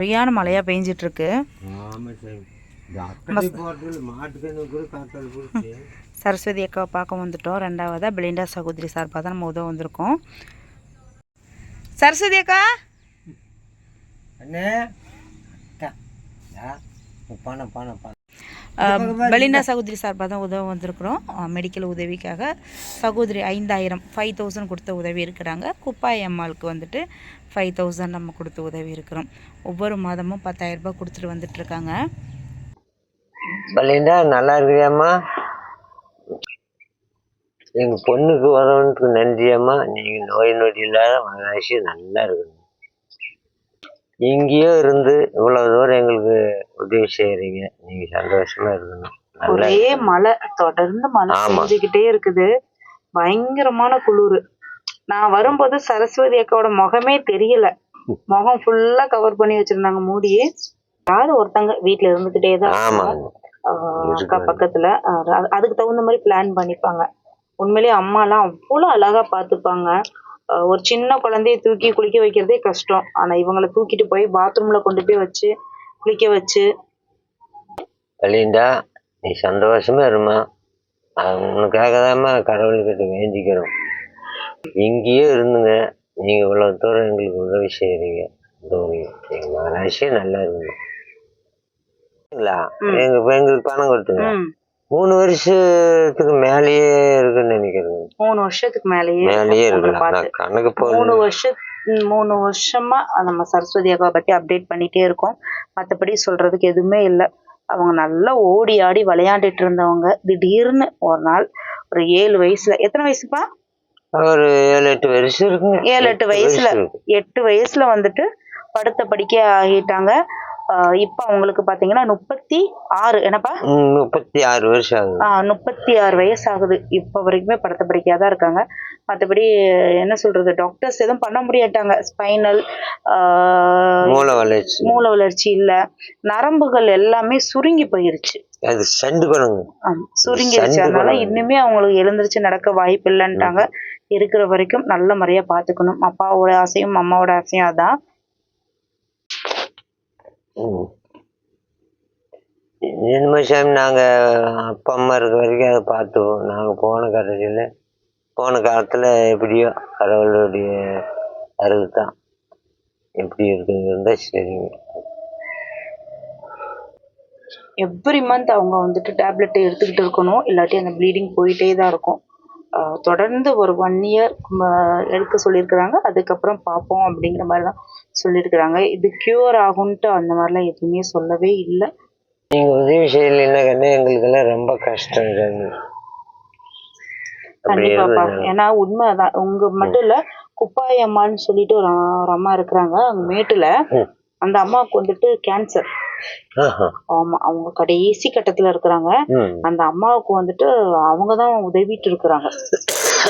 சரியான மழையாக பெஞ்சிட்டு இருக்கு சார். சரஸ்வதி அக்காவை பார்க்க வந்துட்டோம். ரெண்டாவதாக பெலிண்டா சகோதரி சார்பாக தான் நம்ம உதவ வந்திருக்கோம். சரஸ்வதி அக்கா? அண்ணே பணம் பணம் பணம். பெலிண்டா சகோதரி சார்பாக தான் உதவ வந்திருக்கிறோம். மெடிக்கல் உதவிக்காக சகோதரி ஐந்தாயிரம் ஃபைவ் தௌசண்ட் கொடுத்த உதவி இருக்கிறாங்க. குப்பாய் அம்மாளுக்கு வந்துட்டு ஃபைவ் தௌசண்ட் நம்ம கொடுத்து உதவி இருக்கிறோம். ஒவ்வொரு மாதமும் பத்தாயிரம் ரூபாய் கொடுத்துட்டு வந்துட்டு இருக்காங்க பல்லிண்டா நல்லா இருக்கிறியாம்மா? எங்கள் பொண்ணுக்கு வரவனுக்கு நன்றியம்மா நீங்கள் நோய் நொடி இல்லாத மனராசி நல்லா இருக்கணும். எங்கேயோ இருந்து இவ்வளோ தூரம் எங்களுக்கு உதவி செய்கிறீங்க நீங்கள் சந்தோஷமா இருக்கணும் ஒரே மழை தொடர்ந்து மழை. பெஞ்சுக்கிட்டே இருக்குது. பயங்கரமான குளிர். நான் வரும்போது சரஸ்வதி அக்காவோட முகமே தெரியல. முகம் ஃபுல்லா கவர் பண்ணி வச்சிருந்தாங்க மூடி. யாராவது ஒருத்தங்க வீட்ல இருந்துகிட்டே தான் அக்கா பக்கத்துல. அதுக்கு தகுந்த மாதிரி பிளான் பண்ணிப்பாங்க. உண்மையிலேயே அம்மாலாம் அவ்வளோ அழகா பார்த்துப்பாங்க. ஆஹ் ஒரு சின்ன குழந்தைய தூக்கி குளிக்க வைக்கிறதே கஷ்டம். ஆனா இவங்கள தூக்கிட்டு போய் பாத்ரூம்ல கொண்டு போய் வச்சு குளிக்க வச்சு. பல்லிண்டா நீ சந்தோஷமா இருமா. உனக்காக தான்மா கடவுள்கிட்ட வேண்டிக்கிறோம். இங்கேயே இருந்துங்க. நீங்கள் இவ்வளோ தூரம் எங்களுக்கு உதவி செய்கிறீங்க எங்கள் மனராசியே நல்லா சரிங்களா? எங்க எங்களுக்கு பணம் கொடுத்துங்க மூணு வருஷத்துக்கு மேலேயே இருக்குன்னு நினைக்கிறேங்க. மூணு வருஷத்துக்கு மேலேயே மேலேயே நான் கணக்கு மூணு வருஷம் மூணு வருஷமா நம்ம சரஸ்வதி அக்காவை பத்தி அப்டேட் பண்ணிட்டே இருக்கோம். மற்றபடி சொல்றதுக்கு எதுவுமே இல்லை. அவங்க நல்லா ஓடி ஆடி விளையாண்டுட்டு இருந்தவங்க. திடீர்னு ஒரு நாள் ஒரு ஏழு வயசுல எத்தனை வயசுப்பா? ஒரு ஏழு எட்டு வருஷம் இருக்குங்க. ஏழு எட்டு வயசுல. இருக்கு. எட்டு வயசுல வந்துட்டு படுத்த படிக்க ஆகிட்டாங்க. இப்ப அவங்களுக்கு பாத்தீங்கன்னா முப்பத்தி ஆறு. என்னப்பா? முப்பத்தி ஆறு வருஷம் ஆகுது. ஆஹ் முப்பத்தி ஆறு வயசு ஆகுது இப்போ வரைக்குமே படுத்த படிக்காத தான் இருக்காங்க. மற்றபடி என்ன சொல்றது டாக்டர்ஸ் எதுவும் பண்ண முடியாட்டாங்க. ஸ்பைனல் மூளை வளர்ச்சி. மூளை வளர்ச்சி இல்ல. நரம்புகள் எல்லாமே சுருங்கி போயிருச்சு. அது சண்டு சுருங்கிருச்சு அதனால. இன்னுமே அவங்களுக்கு எழுந்திருச்சு நடக்க வாய்ப்பு இல்லைன்ட்டாங்க. இருக்கிற வரைக்கும் நல்ல முறையா பாத்துக்கணும். அப்பாவோட ஆசையும் அம்மாவோட ஆசையும் அதான். ம். என்னமோ நாங்கள் அப்பா அம்மா இருக்க வரைக்கும் அதை பார்த்துவோம் நாங்கள் போன கடைசியில் போன காலத்தில் எப்படியோ கடவுளுடைய அருள் தான் எப்படி இருக்குன்னு இருந்தால் சரிங்க. எவ்ரி மந்த் அவங்க வந்துட்டு டேப்லெட் எடுத்துக்கிட்டு இருக்கணும். இல்லாட்டி அந்த ப்ளீடிங் போயிட்டே தான் இருக்கும். தொடர்ந்து ஒரு ஒன் இயர் எடுக்க சொல்லியிருக்கிறாங்க. அதுக்கப்புறம் பார்ப்போம் அப்படிங்கிற மாதிரி தான் சொல்லியிருக்கிறாங்க. இது க்யூர் ஆகும்ன்ட்டு அந்த மாதிரிலாம் எதுவுமே சொல்லவே இல்லை. நீங்கள் உதவி செய்யலைன்னா கண்ணு எங்களுக்கெல்லாம் ரொம்ப கஷ்டம் கண்டிப்பாப்பா. ஏன்னா உண்மைதான் உங்க மட்டும் இல்ல குப்பாய் அம்மான்னு சொல்லிட்டு ஒரு ஒரு அம்மா இருக்கிறாங்க. அங்க மேட்டுல. அந்த அம்மாவுக்கு வந்துட்டு கேன்சர். ஆமா அவங்க கடைசி கட்டத்துல இருக்கிறாங்க. அந்த அம்மாவுக்கு வந்துட்டு அவங்க தான் உதவிட்டு இருக்கிறாங்க.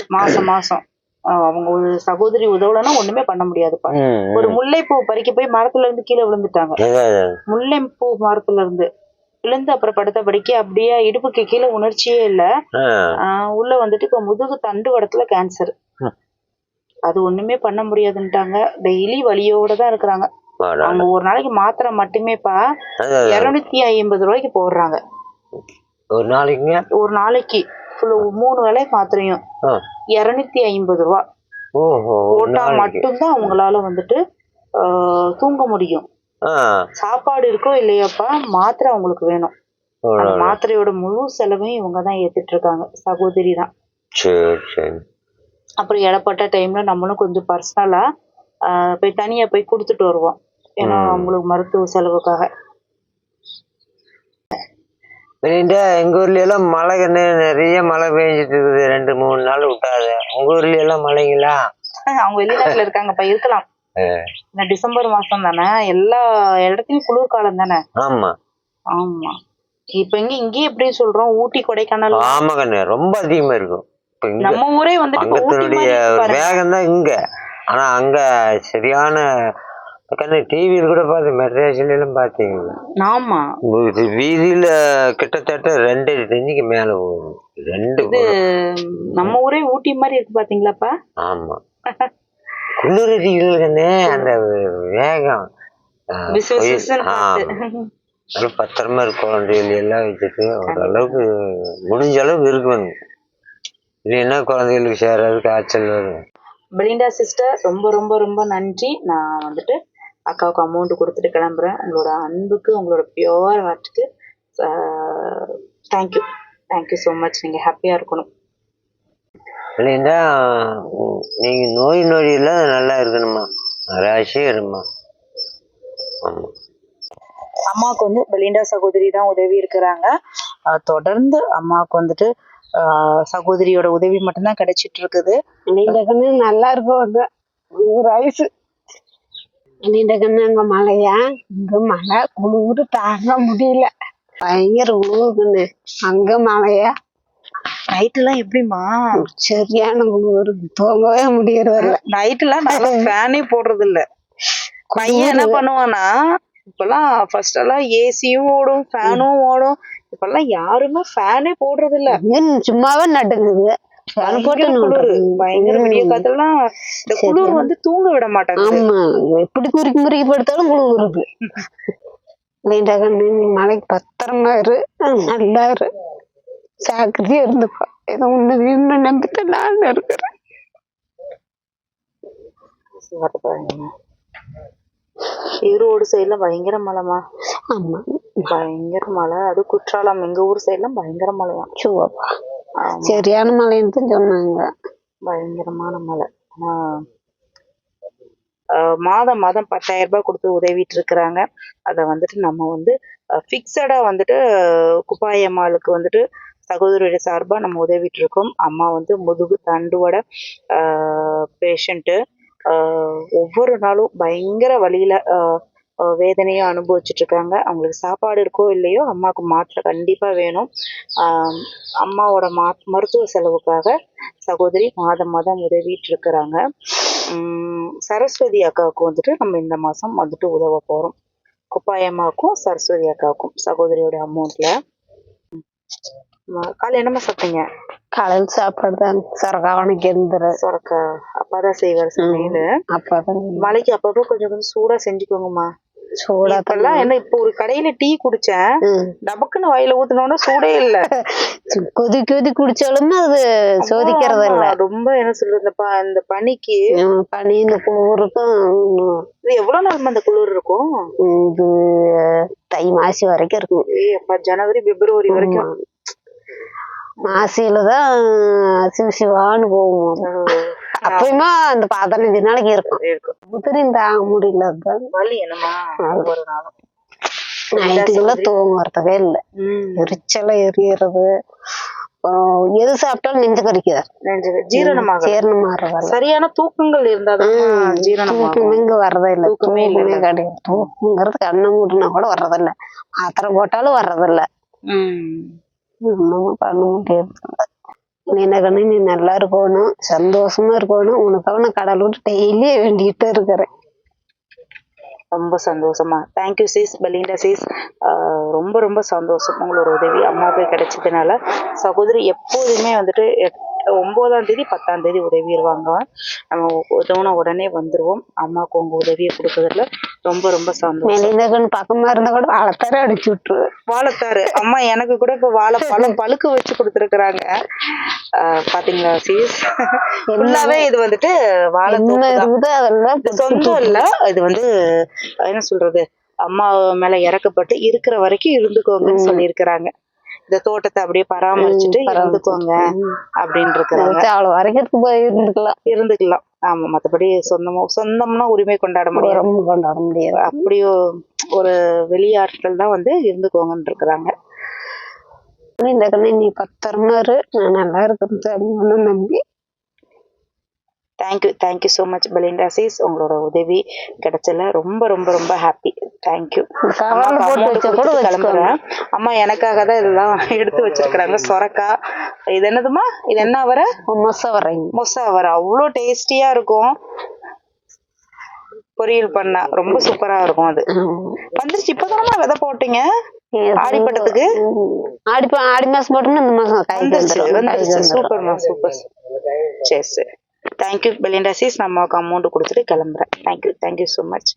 மாசம் மாசம். அவங்க ஒரு சகோதரி உதவலைன்னா ஒண்ணுமே பண்ண முடியாதுப்பா. ம், ஒரு. முல்லைப்பூ பறிக்க போய் மரத்துல இருந்து கீழே விழுந்துட்டாங்க. முல்லைப்பூ மரத்துல இருந்து. விழுந்து அப்புறம் படுத்த படிக்க அப்படியே இடுப்புக்கு கீழே உணர்ச்சியே இல்ல. உள்ள வந்துட்டு இப்ப முதுகு தண்டு வடத்துல கேன்சர். அது ஒண்ணுமே பண்ண முடியாதுன்ட்டாங்க. டெய்லி வலியோட தான் இருக்கிறாங்க. அவங்க ஒரு நாளைக்கு மாத்திரை மட்டுமேப்பா. இருநூத்தி ஐம்பது ரூபாய்க்கு போடுறாங்க. ஒரு நாளைக்குங்க? ஒரு நாளைக்கு மூணு வேளை மாத்திரையும். இருநூத்தி ஐம்பது ரூபா. போட்டா நாளைக்கு. மட்டும்தான் அவங்களால வந்துட்டு தூங்க முடியும். சாப்பாடு இருக்கோ இல்லையாப்பா மாத்திரை அவங்களுக்கு வேணும். அந்த. மாத்திரையோட முழு செலவையும் இவங்க தான் ஏத்துட்டு இருக்காங்க. சகோதரி தான். சரி சரி. அப்புறம் இடப்பட்ட டைம்ல நம்மளும் கொஞ்சம் பர்சனலா போய் தனியா போய் கொடுத்துட்டு வருவோம். ஏன்னா. அவங்களுக்கு மருத்துவ செலவுக்காக. எங்க ஊர்ல எல்லாம் மழை நிறைய மழை பெஞ்சிட்டு இருக்குது. ரெண்டு மூணு நாள் விட்டாது. உங்க ஊர்ல எல்லாம் மழைங்களா? அவங்க வெளிநாட்டுல இருக்காங்கப்பா இருக்கலாம். இந்த டிசம்பர் மாசம் தானே? எல்லா இடத்துலயும் குளிர்காலம் தானே? ஆமா. ஆமா. இப்ப இங்க இங்கேயே எப்படி சொல்றோம்? ஊட்டி கொடைக்கானல். ஆமா கண்ணு ரொம்ப அதிகமா இருக்கும். நம்ம ஊரே பாருங்க. வேகம் தான் இங்க. ஆனா அங்க சரியான கண்ணு டிவியில் கூட பார்த்து மெட்ராஸ்ல எல்லாம் பாத்தீங்களா ஆமா. வீதியில கிட்டத்தட்ட ரெண்டு தண்ணிக்கு மேல போகுது. ரெண்டு நம்ம ஊரே ஊட்டி மாதிரி இருக்கு பாத்தீங்களாப்பா ஆமா. குளிர் அடிக்கல கண்ணு அந்த வேகம். நல்ல பத்திரமா இருக்கு குழந்தைகள் எல்லாம் வச்சுட்டு ஓரளவுக்கு முடிஞ்ச அளவுக்கு இருக்கணும் இல்லைன்னா குழந்தைகளுக்கு சேராது காய்ச்சல் வரும் பெலிண்டா சிஸ்டர் ரொம்ப ரொம்ப ரொம்ப நன்றி. நான் வந்துட்டு அக்காவுக்கு அமௌண்ட் கொடுத்துட்டு கிளம்புறேன். உங்களோட அன்புக்கு உங்களோட pure ஹார்ட்டுக்கு thank you thank you so much நீங்கள் ஹாப்பியாக இருக்கணும். இல்லைன்னா உம், நீங்க நோய் நொடி எல்லாம் நல்லா இருக்கணுமா ராசியாக இருமா அம்மாவுக்கு வந்து பெலிண்டா சகோதரி தான் உதவி இருக்கிறாங்க. தொடர்ந்து அம்மாவுக்கு வந்துட்டு சகோதரியோட உதவி மட்டும்தான் கிடைச்சிட்டு இருக்குது. நல்லா இருக்கும். நூறு வயசு நீண்ட கண்ணு அங்க மழையா இங்க மழை குளிர் தாங்க முடியல. பயங்கர குளிருக்குன்னு அங்க மழையா நைட்டுலாம் எப்படிமா சரியான குளிர் தூங்கவே முடியறதில்ல நைட்டுலாம் நல்லா ஃபேனே போடுறது இல்ல பையன் என்ன பண்ணுவானா இப்பெல்லாம் ஃபர்ஸ்ட் எல்லாம் ஏசியும் ஓடும் ஃபேனும் ஓடும். இப்பெல்லாம் யாருமே ஃபேனே போடுறது இல்ல சும்மாவே நடுங்குது? குளிரு. வந்து தூங்க விட மாட்டாங்க ஆமா. எப்படி குறுக்கி முறுக்கி படுத்தாலும் குளிர் நீண்ட கண்ணு நீ மலைக்கு பத்திரமா இரு. நல்லா இரு. ஜாக்கிரதையா இருந்துக்கோ. ஏதோ ஒண்ணு இன்னும் நம்பிட்டு நான் இருக்கிறேன். ஈரோடு சைடுல பயங்கர மழைமா ஆமா. பயங்கர மழை. அது குற்றாலம். எங்க ஊர் சைடுலாம் பயங்கர மழையாம் சுவப்பா. சரியான மழைன்னு தான் சொன்னாங்க. பயங்கரமான மழை மாதம் மாதம் பத்தாயிரம் ரூபாய் கொடுத்து உதவிட்டு இருக்கிறாங்க அதை வந்துட்டு நம்ம வந்து ஃபிக்ஸடா வந்துட்டு குப்பாயம்மாளுக்கு வந்துட்டு சகோதரியுடைய சார்பா நம்ம உதவிட்டு இருக்கோம் அம்மா வந்து முதுகு தண்டுவட பேஷண்ட்டு ஒவ்வொரு நாளும் பயங்கர வழியில வேதனையை அனுபவிச்சுட்டு இருக்காங்க அவங்களுக்கு சாப்பாடு இருக்கோ இல்லையோ அம்மாவுக்கு மாத்திரை கண்டிப்பா வேணும். அம்மாவோட மா மருத்துவ செலவுக்காக சகோதரி மாதம் மாதம் உதவிட்டு இருக்கிறாங்க சரஸ்வதி அக்காவுக்கு வந்துட்டு நம்ம இந்த மாசம் வந்துட்டு உதவ போறோம். குப்பாயம்மாவுக்கும் சரஸ்வதி அக்காவுக்கும் சகோதரியோட அமௌண்ட்ல. காலை என்னம்மா சாப்பிட்டீங்க? காலையில் சாப்பாடு தான் சரகாவணைக்கு இருந்துரு சொரக்கா அப்பாதான் செய்வார் சமையல். அப்பதான் மழைக்கு அப்பப்போ கொஞ்சம் கொஞ்சம் சூடா செஞ்சுக்கோங்கம்மா. சூடா இப்பெல்லாம் என்ன இப்போ ஒரு கடையில டீ குடிச்சேன். டபக்குன்னு வாயில ஊத்துனோட சூடே இல்ல. கொதி கொதி குடிச்சாலுமே அது சோதிக்கிறது இல்ல. ரொம்ப என்ன சொல்றது இந்த பனிக்கு. பனி இந்த குளிருக்கும். இது எவ்வளவு நாள் அந்த குளிர் இருக்கும்? இது தை மாசி வரைக்கும் இருக்கும். ஜனவரி பிப்ரவரி வரைக்கும். மாசியில தான் சிவ சிவான்னு போகும் அப்பயுமே அந்த பதினஞ்சு நாளைக்கு இருக்கும். இருக்கும். உதிரியும் தாங்க முடியல அதுதான் வலி என்னமா? ஒவ்வொரு நாளும் நைட்டுக்குள்ள தூங்குறதுக்கே இல்லை. எரிச்சல எரியறது. எது சாப்பிட்டாலும் நெஞ்சு கறிக்குது ஜீரணமாக ஜீரணம் மாறுறதில்ல சரியான தூக்கங்கள் இருந்தாதான் தூக்கம் வர்றதே இல்லை. தூக்கமே. கிடையாது. தூக்கங்கிறது கண்ணை மூடினா கூட வர்றதில்ல. மாத்திரை போட்டாலும் வர்றதில்ல. ஒண்ணும் பண்ண முடியாது நீ என்ன கண்ணு நீ நல்லா இருக்கணும். சந்தோஷமா இருக்கணும். உனக்காக நான் கடவுள் விட்டு டெய்லியே வேண்டிக்கிட்டே இருக்கிறேன். ரொம்ப சந்தோஷமா. தேங்க்யூ சீஸ் பெலிண்டா சீஸ் ரொம்ப ரொம்ப சந்தோஷம். உங்களோட உதவி அம்மாவுக்கு கிடைச்சதுனால. சகோதரி எப்போதுமே வந்துட்டு ஒன்பதாம் தேதி பத்தாம் தேதி உதவிடுவாங்க. நம்ம உதவுன உடனே வந்துருவோம். அம்மாவுக்கு உங்க உதவியை கொடுக்கறதுல ரொம்ப ரொம்ப சந்தோஷம். பக்கமா இருந்தா கூட வாழைத்தார அடிச்சு விட்டுரு வாழைத்தாரு. அம்மா எனக்கு கூட இப்ப வாழைப்பழம் பழுக்க வச்சு கொடுத்துருக்குறாங்க. பாத்தீங்களா சீஸ்? ஃபுல்லாவே இது வந்துட்டு வாழை சொந்தம் இல்ல. இது வந்து என்ன சொல்றது அம்மா மேல இறக்கப்பட்டு இருக்கிற வரைக்கும் இருந்துக்கோங்கன்னு சொல்லியிருக்கிறாங்க. இந்த தோட்டத்தை அப்படியே பராமரிச்சுட்டு இருந்துக்கோங்க அப்படின்னு இருக்கிறாங்க வச்சு அவ்வளவு வரைக்கும் போய் இருந்துக்கலாம். இருந்துக்கலாம். ஆமா மத்தபடி சொந்தமா சொந்தம்னா உரிமை கொண்டாட முடியாது. ரொம்ப கொண்டாட முடியாது. அப்படி ஒரு வெளியாட்கள் தான் வந்து இருந்துக்கோங்கன்னு இருக்கிறாங்க. இந்த கண்ணு நீ பத்திரமா இரு. நான் நல்லா இருக்கிறேன் Nambi thank you thank you so much Belinda cheese உங்களோட உதவி கிடைச்சல ரொம்ப ரொம்ப ரொம்ப ஹாப்பி தேங்க்யூ கிளம்புறேன். அம்மா எனக்காக தான் இதெல்லாம் எடுத்து வச்சிருக்கிறாங்க. சொரக்கா. இது என்னதுமா இது என்ன அவரை? மொசை வரைங்க மொசா அவரை அவ்வளோ டேஸ்டியா இருக்கும். பொரியல் பண்ணா. ரொம்ப சூப்பரா இருக்கும் அது. வந்துருச்சு. இப்பதானமா விதை போட்டீங்க? ஆடிப்பட்டத்துக்கு? ஆடி ஆடி மாசம் போட்டோம்னா இந்த மாசம் சூப்பர்மா சூப்பர். சரி சரி. தேங்க்யூ பெலிண்டா சீஸ் நம்ம அமௌண்ட் கொடுத்துட்டு கிளம்புறேன். Thank you thank you so much